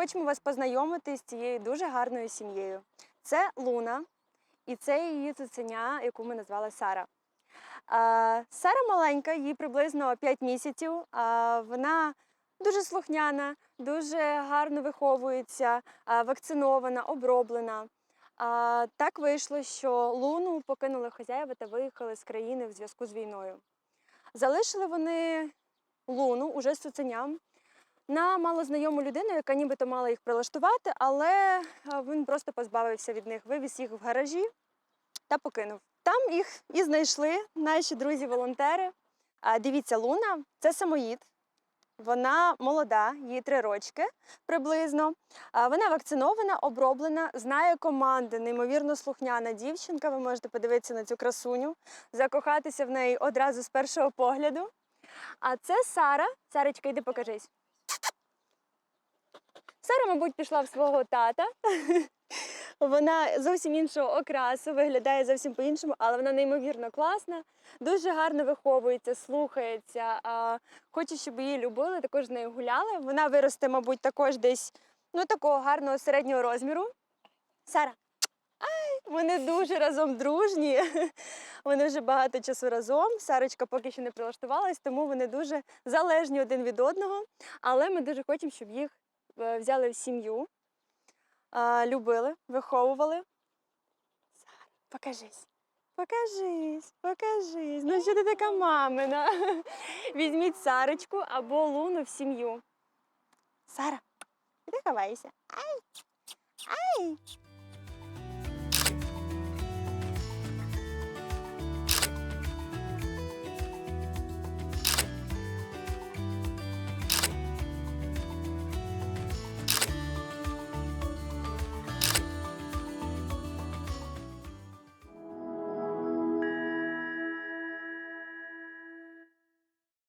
хочемо вас познайомити з цією дуже гарною сім'єю. Це Луна, і це її цуценя, яку ми назвали Сара. Сара маленька, їй приблизно 5 місяців. Вона дуже слухняна, дуже гарно виховується, вакцинована, оброблена. Так вийшло, що Луну покинули хазяїва та виїхали з країни в зв'язку з війною. Залишили вони Луну уже з цуценям на малознайому людину, яка нібито мала їх прилаштувати, але він просто позбавився від них, вивіз їх в гаражі та покинув. Там їх і знайшли наші друзі-волонтери. Дивіться, Луна це самоїд. Вона молода, їй три рочки приблизно. Вона вакцинована, оброблена, знає команди, неймовірно слухняна дівчинка. Ви можете подивитися на цю красуню, закохатися в неї одразу з першого погляду. А це Сара. Сарочка, йди покажись. Сара, мабуть, пішла в свого тата. Вона зовсім іншого окрасу, виглядає зовсім по-іншому, але вона неймовірно класна, дуже гарно виховується, слухається. Хоче, щоб її любили, також з нею гуляли. Вона виросте, мабуть, також десь ну, такого гарного середнього розміру. Сара. Ай, вони дуже разом дружні. Вони вже багато часу разом. Сарочка поки що не прилаштувалась, тому вони дуже залежні один від одного. Але ми дуже хочемо, щоб їх взяли в сім'ю, любили, виховували. Сара, покажись. Покажись, покажись. Ну що ти така мамина? Візьміть Сарочку або Луну в сім'ю. Сара, іди ховайся. Ай! Ай!